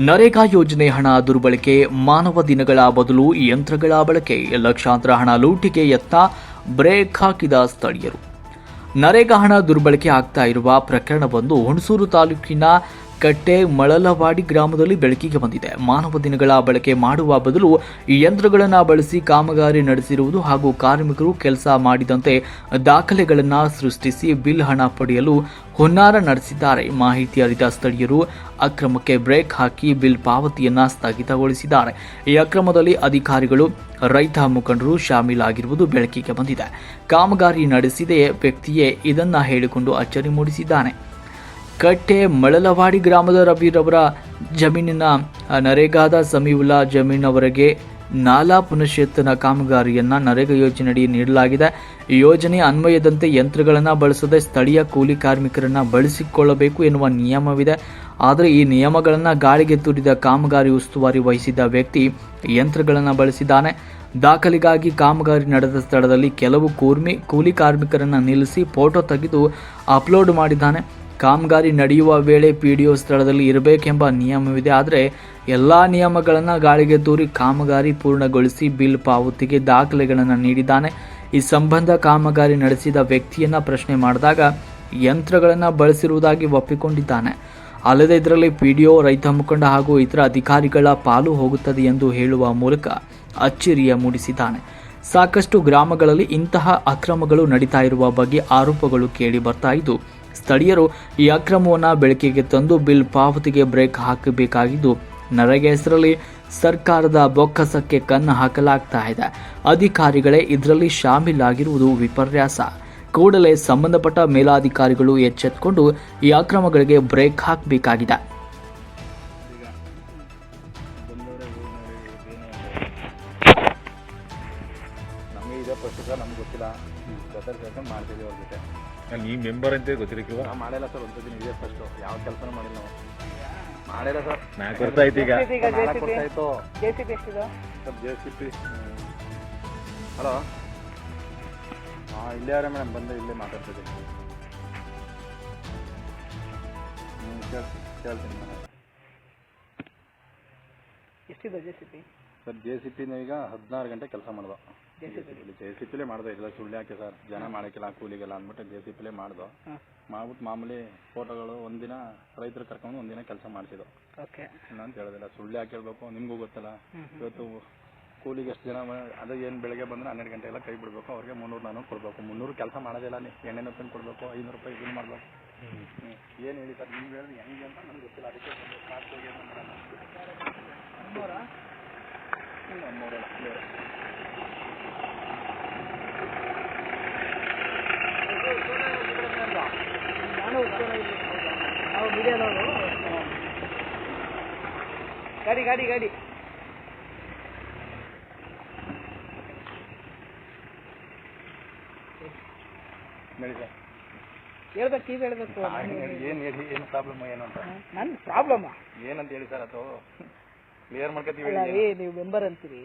ನರೇಗಾ ಯೋಜನೆ ಹಣ ದುರ್ಬಳಕೆ, ಮಾನವ ದಿನಗಳ ಬದಲು ಯಂತ್ರಗಳ ಬಳಕೆ, ಲಕ್ಷಾಂತರ ಹಣ ಲೂಟಿಗೆ ಯತ್ನ, ಬ್ರೇಕ್ ಹಾಕಿದ ಸ್ಥಳೀಯರು. ನರೇಗಾ ಹಣ ದುರ್ಬಳಕೆ ಆಗ್ತಾ ಇರುವ ಪ್ರಕರಣವೊಂದು ಹುಣಸೂರು ತಾಲೂಕಿನ ಕಟ್ಟೆ ಮಳಲವಾಡಿ ಗ್ರಾಮದಲ್ಲಿ ಬೆಳಕಿಗೆ ಬಂದಿದೆ. ಮಾನವ ದಿನಗಳ ಬಳಕೆ ಮಾಡುವ ಬದಲು ಯಂತ್ರಗಳನ್ನು ಬಳಸಿ ಕಾಮಗಾರಿ ನಡೆಸಿರುವುದು ಹಾಗೂ ಕಾರ್ಮಿಕರು ಕೆಲಸ ಮಾಡಿದಂತೆ ದಾಖಲೆಗಳನ್ನು ಸೃಷ್ಟಿಸಿ ಬಿಲ್ ಹಣ ಪಡೆಯಲು ಹುನ್ನಾರ ನಡೆಸಿದ್ದಾರೆ. ಮಾಹಿತಿ ಅರಿತ ಸ್ಥಳೀಯರು ಅಕ್ರಮಕ್ಕೆ ಬ್ರೇಕ್ ಹಾಕಿ ಬಿಲ್ ಪಾವತಿಯನ್ನು ಸ್ಥಗಿತಗೊಳಿಸಿದ್ದಾರೆ. ಈ ಅಕ್ರಮದಲ್ಲಿ ಅಧಿಕಾರಿಗಳು, ರೈತ ಮುಖಂಡರು ಶಾಮೀಲಾಗಿರುವುದು ಬೆಳಕಿಗೆ ಬಂದಿದೆ. ಕಾಮಗಾರಿ ನಡೆಸಿದ. ವ್ಯಕ್ತಿಯೇ ಇದನ್ನ ಹೇಳಿಕೊಂಡು ಅಚ್ಚರಿ ಮೂಡಿಸಿದ್ದಾನೆ. ಕಟ್ಟೆ ಮಳಲವಾಡಿ ಗ್ರಾಮದ ರವಿರವರ ಜಮೀನಿನ ನರೇಗಾದ ಸಮೀವುಲ್ಲಾ ಜಮೀನವರೆಗೆ ನಾಲಾ ಪುನಶ್ಚೇತನ ಕಾಮಗಾರಿಯನ್ನು ನರೇಗಾ ಯೋಜನೆಯಡಿ ನೀಡಲಾಗಿದೆ. ಯೋಜನೆ ಅನ್ವಯದಂತೆ ಯಂತ್ರಗಳನ್ನು ಬಳಸದೆ ಸ್ಥಳೀಯ ಕೂಲಿ ಕಾರ್ಮಿಕರನ್ನು ಬಳಸಿಕೊಳ್ಳಬೇಕು ಎನ್ನುವ ನಿಯಮವಿದೆ. ಆದರೆ ಈ ನಿಯಮಗಳನ್ನು ಗಾಳಿಗೆ ತೂರಿದ ಕಾಮಗಾರಿ ಉಸ್ತುವಾರಿ ವಹಿಸಿದ ವ್ಯಕ್ತಿ ಯಂತ್ರಗಳನ್ನು ಬಳಸಿದ್ದಾನೆ. ದಾಖಲೆಗಾಗಿ ಕಾಮಗಾರಿ ನಡೆದ ಸ್ಥಳದಲ್ಲಿ ಕೆಲವು ಕೂರ್ಮಿ ಕೂಲಿ ಕಾರ್ಮಿಕರನ್ನು ನಿಲ್ಲಿಸಿ ಫೋಟೋ ತೆಗೆದು ಅಪ್ಲೋಡ್ ಮಾಡಿದ್ದಾನೆ. ಕಾಮಗಾರಿ ನಡೆಯುವ ವೇಳೆ ಪಿ ಡಿ ಒ ಸ್ಥಳದಲ್ಲಿ ಇರಬೇಕೆಂಬ ನಿಯಮವಿದೆ. ಆದರೆ ಎಲ್ಲ ನಿಯಮಗಳನ್ನು ಗಾಳಿಗೆ ತೂರಿ ಕಾಮಗಾರಿ ಪೂರ್ಣಗೊಳಿಸಿ ಬಿಲ್ ಪಾವತಿಗೆ ದಾಖಲೆಗಳನ್ನು ನೀಡಿದ್ದಾನೆ. ಈ ಸಂಬಂಧ ಕಾಮಗಾರಿ ನಡೆಸಿದ ವ್ಯಕ್ತಿಯನ್ನು ಪ್ರಶ್ನೆ ಮಾಡಿದಾಗ ಯಂತ್ರಗಳನ್ನು ಬಳಸಿರುವುದಾಗಿ ಒಪ್ಪಿಕೊಂಡಿದ್ದಾನೆ. ಅಲ್ಲದೆ ಇದರಲ್ಲಿ ಪಿ ಡಿ ಒ ರೈತ ಮುಖಂಡ ಹಾಗೂ ಇತರ ಅಧಿಕಾರಿಗಳ ಪಾಲು ಹೋಗುತ್ತದೆ ಎಂದು ಹೇಳುವ ಮೂಲಕ ಅಚ್ಚರಿಯ ಮೂಡಿಸಿದ್ದಾನೆ. ಸಾಕಷ್ಟು ಗ್ರಾಮಗಳಲ್ಲಿ ಇಂತಹ ಅಕ್ರಮಗಳು ನಡೀತಾ ಇರುವ ಬಗ್ಗೆ ಆರೋಪಗಳು ಕೇಳಿ ಬರ್ತಾ ಇದ್ದು ಸ್ಥಳೀಯರು ಈ ಅಕ್ರಮವನ್ನು ಬೆಳಕಿಗೆ ತಂದು ಬಿಲ್ ಪಾವತಿಗೆ ಬ್ರೇಕ್ ಹಾಕಬೇಕಾಗಿದ್ದು, ನರೇಗಾ ಹೆಸರಲ್ಲಿ ಸರ್ಕಾರದ ಬೊಕ್ಕಸಕ್ಕೆ ಕಣ್ಣು ಹಾಕಲಾಗ್ತಾ ಇದೆ. ಅಧಿಕಾರಿಗಳೇ ಇದರಲ್ಲಿ ಶಾಮೀಲಾಗಿರುವುದು ವಿಪರ್ಯಾಸ. ಕೂಡಲೇ ಸಂಬಂಧಪಟ್ಟ ಮೇಲಾಧಿಕಾರಿಗಳು ಎಚ್ಚೆತ್ತುಕೊಂಡು ಈ ಅಕ್ರಮಗಳಿಗೆ ಬ್ರೇಕ್ ಹಾಕಬೇಕಾಗಿದೆ. ನಾನು ಈ ಮೆಂಬರ್ ಅಂತ ಗೊತ್ತಿರಕ್ಕಿವ ನಾವು ಮಾಡಿಲ್ಲ ಸರ್ ಒಂದು ದಿನ ಇದೆ ಫಸ್ಟು ಯಾವ ಕೆಲಸನೂ ಮಾಡಿಲ್ಲ ನಾವು ಮಾಡಿಲ್ಲ ಸರ್. ನಾಲ್ಕು ವರ್ಷ ಆಯ್ತು ಈಗ. ನಾಲ್ಕು ವರ್ಷ ಆಯಿತು ಜೆಸಿಬಿ ಎಷ್ಟಿದೆ? Sir J C P hello ಹಾಂ ಇಲ್ಲೇ ಅವರೇ ಮೇಡಮ್ ಬಂದು ಇಲ್ಲೇ ಮಾತಾಡ್ತಿದ್ದೀನಿ ಹ್ಞೂ ಕೇಳ್ತೀನಿ ಕೇಳ್ತೀನಿ ಮೇಡಮ್ ಎಷ್ಟಿದೆ ಜೆಸಿಬಿ ಸರ್ ಜೆ ಸಿ ಪಿನ ಈಗ ಹದಿನಾರು ಗಂಟೆ ಕೆಲಸ ಮಾಡ್ದೋ. ಜೆ ಸಿ ಪಿಲಿ ಮಾಡ್ದೆ. ಇಲ್ಲ ಸುಳ್ಳು ಯಾಕೆ ಸರ್? ಜನ ಮಾಡಕ್ಕಿಲ್ಲ ಕೂಲಿಗೆಲ್ಲ ಅಂದ್ಬಿಟ್ಟು ಜೆ ಸಿ ಪಿಲೇ ಮಾಡ್ದೋ. ಮಾಡ್ಬಿಟ್ಟು ಮಾಮೂಲಿ ಫೋಟೋಗಳು ಒಂದಿನ ರೈತರು ಕರ್ಕೊಂಡು ಒಂದಿನ ಕೆಲಸ ಮಾಡ್ತಿದ್ವು ಇಲ್ಲ ಅಂತ ಹೇಳೋದಿಲ್ಲ. ಸುಳ್ಳು ಯಾಕೆ ಹೇಳ್ಬೇಕು? ನಿಮಗೂ ಗೊತ್ತಲ್ಲ. ಇವತ್ತು ಕೂಲಿಗೆ ಎಷ್ಟು ಜನ ಅದೇ ಏನು ಬೆಳಗ್ಗೆ ಬಂದ್ರೆ ಹನ್ನೆರಡು ಗಂಟೆ ಎಲ್ಲ ಕೈ ಬಿಡಬೇಕು. ಅವ್ರಿಗೆ ಮುನ್ನೂರು ನಾನು ಕೊಡಬೇಕು. ಮುನ್ನೂರು ಕೆಲಸ ಮಾಡೋದಿಲ್ಲ ನೀ ಎಣ್ಣೆ ತಂದು ಕೊಡಬೇಕು ಐನೂರು ರೂಪಾಯಿ ಇದನ್ನು ಮಾಡಬೇಕು. ಏನು ಹೇಳಿ ಸರ್? ನಿಮ್ಗೆ ಹೇಳಿದ್ರೆ ಹೆಂಗೆ ಅಂತ ನನಗೆ ಗೊತ್ತಿಲ್ಲ. ಅದಕ್ಕೆ ಇಲ್ಲೇ. ನಾನು ನಾವು ಮೀಡಿಯಾದವರು ಗಾಡಿ. ಗಾಡಿ ಗಾಡಿ ಹೇಳ್ಬೇಕು ನೀವು ಹೇಳ್ಬೇಕು. ಏನು ಹೇಳಿ ಏನು ಪ್ರಾಬ್ಲಮ್ ಏನು ಅಂತ. ನನ್ನ ಪ್ರಾಬ್ಲಮ್ ಏನಂತ ಹೇಳಿ ಸರ್ ಅದು? ಕ್ಲಿಯರ್ ಮಾಡ್ಕೊತೀವಿ ನೀವು ಮೆಂಬರ್ ಅಂತೀರಿ.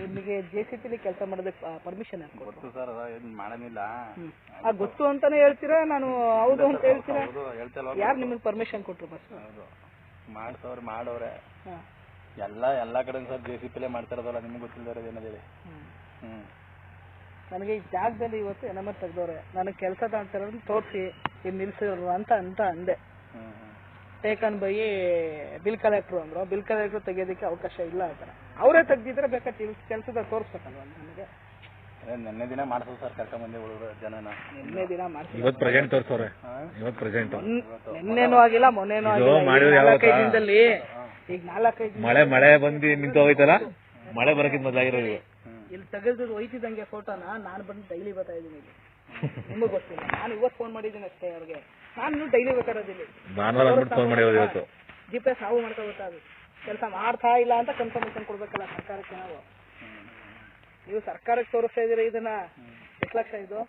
ನಿಮಗೆ ಜೆ ಸಿ ಕೆಲಸ ಮಾಡೋದಕ್ಕೆ ಪರ್ಮಿಷನ್ ಗೊತ್ತು ಸರ್ ಮಾಡೋದಿಲ್ಲ ಆ ಗೊತ್ತು ಅಂತಾನೆ ಹೇಳ್ತೀರಾ? ನಾನು ಹೌದು ಅಂತ ಹೇಳ್ತೀರಾ? ಯಾರು ನಿಮಗೆ ಪರ್ಮಿಷನ್ ಕೊಟ್ರು ಬಸ್ ಹೌದು. ಮಾಡ್ತವ್ರೆ ಮಾಡವ್ರೆ ಎಲ್ಲ ಎಲ್ಲ ಕಡೆ ಸರ್ ಜೆ ಸಿ ಪಿಲೇ ಮಾಡ್ತಿರೋದಲ್ಲ ನಿಮ್ಗೆ ಗೊತ್ತಿಲ್ಲದ ಏನದು ಹೇಳಿ. ಹ್ಞೂ ಹ್ಞೂ ನನಗೆ ಈ ಜಾಗದಲ್ಲಿ ಇವತ್ತು ಎನಮರ್ ತೆಗ್ದವ್ರೆ. ನನಗೆ ಕೆಲಸ ತಾಡ್ತಿರೋದನ್ನ ತೋರಿಸಿ ಇಲ್ಲಿ ನಿಲ್ಸಿರೋ ಅಂತ ಅಂತ ಅಂದೆ. ಟೇಕನ್ ಬೈ ಬಿಲ್ ಕಲೆಕ್ಟ್ರು ಅಂದ್ರು. ಬಿಲ್ ಕಲೆಕ್ಟ್ರು ತೆಗಿಯೋದಕ್ಕೆ ಅವಕಾಶ ಇಲ್ಲ ಅಂತಾರೆ ಅವರೇ ತೆಗ್ದಿದ್ರೆ ಬೇಕಾದ್ರೆ ಕೆಲಸದ ತೋರಿಸ್ಬೇಕಲ್ವ ನನಗೆ ಅದೇ ನಿನ್ನೆ ದಿನ ಮಾಡ್ಸೋದು ಸರ್ ಕರ್ಕೊಂಬಂದೆ ಹುಡುಗರು ಜನನ. ನಿನ್ನೆ ದಿನ ಮಾಡ್ತೀವಿ ಇವತ್ತು ಪ್ರೆಸೆಂಟ್ ತೋರಿಸೋರೆ ಇವತ್ತು ಪ್ರೆಸೆಂಟ್ ನಿನ್ನೆನೂ ಆಗಿಲ್ಲ ಮೊನ್ನೆನೂ ಆಗಿಲ್ಲ? ನಾಲ್ಕೈದು ದಿನದಲ್ಲಿ. ಈಗ ನಾಲ್ಕೈದು ಮಳೆ ಮಳೆ ಬಂದು ನಿಂತು ಹೋಯ್ತಲ್ಲ? ಮಳೆ ಬರಕ್ಕಿಂತ ಮೊದಲಾಗಿರೋದು. ಇಲ್ಲಿ ತೆಗೆದು ಒಯ್ತಿದ್ದಂಗೆ ಫೋಟೋನ ನಾನು ಬಂದು ಡೈಲಿ ಬರ್ತಾ ಇದ್ದೀನಿ ಇಲ್ಲಿ. ನಿಮಗೆ ಗೊತ್ತಿಲ್ಲ. ನಾನು ಇವತ್ತು ಫೋನ್ ಮಾಡಿದ್ದೀನಿ ಅಷ್ಟೇ ಅವ್ರಿಗೆ. ನಾನು ಡೈಲಿ ಬೇಕಾರೋದಿಲ್ಲ ಭಾನುವಾರ ಅಂದ್ಬಿಟ್ಟು ಫೋನ್ ಮಾಡಿರೋದು ಇವತ್ತು. ಜಿ ಪಿ ಎಸ್ ಹಾವು ಮಾಡ್ಕೋಬೇಕಾದ್ರು ಅದು ಕೆಲಸ ಮಾಡ್ತಾ ಇಲ್ಲ ಅಂತ ಕನ್ಫರ್ಮೇಶನ್ ಕೊಡ್ಬೇಕಲ್ಲ ಸರ್ಕಾರಕ್ಕೆ ನಾವು. ನೀವು ಸರ್ಕಾರಕ್ಕೆ ತೋರಿಸ್ತಾ ಇದೀರಿ ಇದನ್ನ? ಎಷ್ಟು ಲಕ್ಷ ಇದು?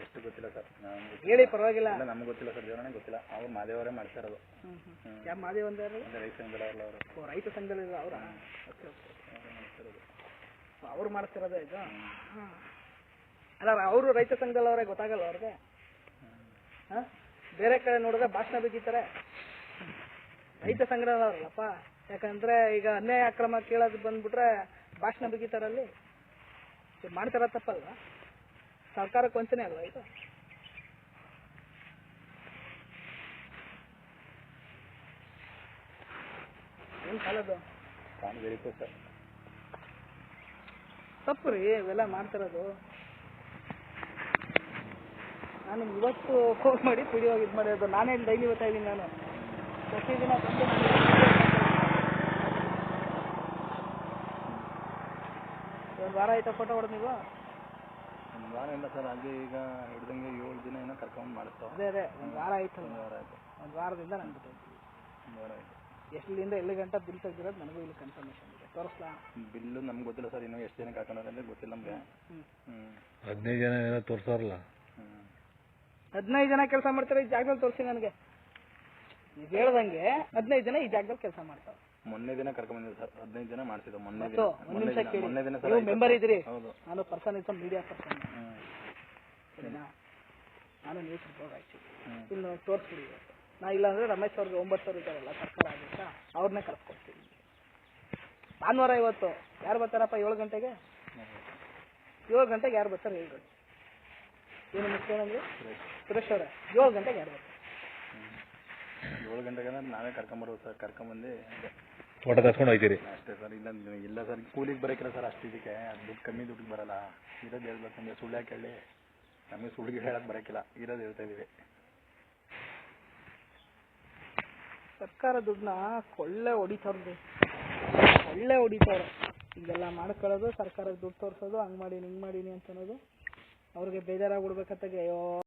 ಎಷ್ಟು ಗೊತ್ತಿಲ್ಲ ಸರ್. ನಮ್ಗೆ ಹೇಳಿ ಪರವಾಗಿಲ್ಲ. ನಮ್ಗೆ ಗೊತ್ತಿಲ್ಲ ಸರ್. ದೇವರೇ ಗೊತ್ತಿಲ್ಲ. ಅವ್ರು ಮಾದೇವರೇ ಮಾಡ್ತಾ ಇರೋದು. ಯಾವ ಮಾದೇವ್ ಅಂದ್ರೆ ರೈತ ಸಂಘದಲ್ಲ ಅವರು. ಓ, ರೈತ ಸಂಘದಲ್ಲಿ ಅವರ? ಅವ್ರು ಮಾಡ್ತಿರೋದು ಇದು? ಹಾಂ. ಅಲ್ಲ ಅವರು ರೈತ ಸಂಘದಲ್ಲಿ ಅವರೇ ಗೊತ್ತಾಗಲ್ಲ ಅವ್ರಿಗೆ. ಹಾಂ? ಬೇರೆ ಕಡೆ ನೋಡಿದ್ರೆ ಭಾಷಣ ಬಿಗಿತಾರೆ ರೈತ ಸಂಘದವ್ರಲ್ಲಪ್ಪ. ಯಾಕಂದ್ರೆ ಈಗ ಅನ್ಯಾಯ ಅಕ್ರಮ ಕೇಳೋದು ಬಂದ್ಬಿಟ್ರೆ ಭಾಷಣ ಬಿಗಿತಾರಲ್ಲಿ ಮಾಡ್ತಾರ ತಪ್ಪಲ್ವಾ? ಸರ್ಕಾರಕ್ಕೆ ವಂಚನೆ ಅಲ್ವಾ ಇದು? ಏನ್ ಕಾಲದು ತಪ್ಪು ರೀ ಇವೆಲ್ಲ ಮಾಡ್ತಿರೋದು. ನಾನು ಇವತ್ತು ಫೋನ್ ಮಾಡಿ ವಿಡಿಯೋ ಇದು ಮಾಡಿರೋದು ನಾನೇ ಡೈಲಿ ಬರ್ತಾ ಇದ್ದೀನಿ ನಾನು. ಪ್ರತಿದಿನ ಬಂದು ನಾನು ಒಂದು ವಾರ ಆಯ್ತಾ ಫೋಟೋ ಹೊಡೆದು ನೀವು? ಒಂದು ವಾರ ಇಲ್ಲ ಸರ್ ಅಲ್ಲಿ ಈಗ ಹಿಡ್ದಂಗೆ ಏಳು ದಿನ ಏನೋ ಕರ್ಕೊಂಡು ಮಾಡ್ತಾವೆ ಅದೇ ಅದೇ. ಒಂದು ವಾರ ಆಯ್ತು ಒಂದು ವಾರ ಆಯ್ತು. ಒಂದು ವಾರದಿಂದ ನಾನು ಬಿಟ್ಟಿದ್ದೀನಿ ಒಂದು ವಾರ ಆಯ್ತು. ಎಷ್ಟಿಂದ ಎಲ್ಲಿ ಗಂಟೆ ಬಿಲ್ ತೆಗ್ದಿರೋದು ನನಗೂ ಇಲ್ಲಿ ಕನ್ಫರ್ಮೇಷನ್ ಇದೆ. ತೋರಿಸ್ಲಾ? ಬಿಲ್ಲು ನಮ್ಗೆ ಗೊತ್ತಿಲ್ಲ ಸರ್ ಇನ್ನೂ ಎಷ್ಟು ಜನಕ್ಕೆ ಹಾಕೋಣ ಅಂತ ಗೊತ್ತಿಲ್ಲ ನಮಗೆ. ಹದಿನೈದು ಜನ ಏನೋ ತೋರ್ಸಾರಲ್ಲ ಹದಿನೈದು ಜನ ಕೆಲಸ ಮಾಡ್ತಾರೆ ಈ ಜಾಗದಲ್ಲಿ ತೋರಿಸಿ ನನಗೆ. ಈಗ ಹೇಳ್ದಂಗೆ ಹದಿನೈದು ಜನ ಈ ಜಾಗದಲ್ಲಿ ಕೆಲಸ ಮಾಡ್ತಾರೆ. ಮೊನ್ನೆ ದಿನ ಕರ್ಕೊಂಬಂದಿದ್ದು ಸರ್. ಹದಿನೈದು ಜನ ಮಾಡಿಸಿದ್ದು ಮೊನ್ನೆ ದಿನ. ಒಂದು ಮೊನ್ನೆ ನಿಮಿಷ ದಿನ ಕೇಳಿ. ಮೊನ್ನೆ ದಿನ ಸರ್ ನೀವು ಮೆಂಬರ್ ಇದ್ದೀರಿ. ಹೌದು. ನಾನು ಪರ್ಸನ್ ಇಸ್ ಮೀಡಿಯಾ ಪರ್ಸನ್ ಸರಿನಾ? ನಾನು ನ್ಯೂಸ್ ರಿಪೋರ್ಟ್ ಆಯ್ತು ಇನ್ನು ತೋರಿಸ್ಬಿಡಿ. ಇವತ್ತು. ನಾ ಇಲ್ಲಾಂದ್ರೆ ರಮೇಶ್ ಅವ್ರಿಗೆ ಒಂಬತ್ತು ಸಾವಿರ ಇದ್ದಾರಲ್ಲ ಸರ್ಕಾರ ಆಗುತ್ತಾ ಅವ್ರನ್ನೇ ಕರ್ಸ್ಕೊಡ್ತೀನಿ ಭಾನುವಾರ ಇವತ್ತು. ಯಾರು ಬರ್ತಾರಪ್ಪ ಏಳು ಗಂಟೆಗೆ? ಏಳು ಗಂಟೆಗೆ ಯಾರು ಬರ್ತಾರೆ? ಗಂಟೆ. ಏನು ಮುಖ್ಯನಂದ್ರೆ ಸುರೇಶ್ ಅವರ ಏಳು ಗಂಟೆಗೆ ಯಾರು ಏಳು ಗಂಟೆಗೆ ಅಂದ್ರೆ ನಾವೇ ಕರ್ಕೊಂಬರೋದು ಸರ್ ಕರ್ಕೊಂಬಂದು ಫೋಟೋ ತರ್ಸ್ಕೊಂಡು ಹೋಗ್ತೀರಿ ಅಷ್ಟೇ ಸರ್ ಇಲ್ಲ ಇಲ್ಲ ಸರ್ ಕೂಲಿಗೆ ಬರೋಕಿಲ್ಲ ಸರ್ ಅಷ್ಟು ಇದಕ್ಕೆ. ಅದು ದುಡ್ಡು ಕಮ್ಮಿ ದುಡ್ಡಿಗೆ ಬರಲ್ಲ. ಇರೋದು ಹೇಳ್ಬೇಕು ನಮಗೆ ಸುಳ್ಳು ಯಾಕೆ ಹೇಳಿ. ನಮಗೆ ಸುಳ್ಳಿಗೆ ಹೇಳಕ್ಕೆ ಬರೋಕಿಲ್ಲ. ಇರೋದು ಹೇಳ್ತಾ ಇದೀವಿ ಸರ್ಕಾರ ದುಡ್ಡನ್ನ ಕೊಳ್ಳೆ ಹೊಡಿತಾರ್ದು ಕೊಳ್ಳೆ ಹೊಡಿತಾವ್ರೆ. ಇದೆಲ್ಲ ಮಾಡ್ಕೊಳ್ಳೋದು ಸರ್ಕಾರಕ್ಕೆ ದುಡ್ಡು ತೋರಿಸೋದು ಹಂಗೆ ಮಾಡೀನಿ ಹಿಂಗೆ ಮಾಡೀನಿ ಅಂತ ಅನ್ನೋದು. ಅವ್ರಿಗೆ ಬೇಜಾರಾಗ್ಬಿಡ್ಬೇಕತ್ತಾಗೆ ಅಯ್ಯೋ.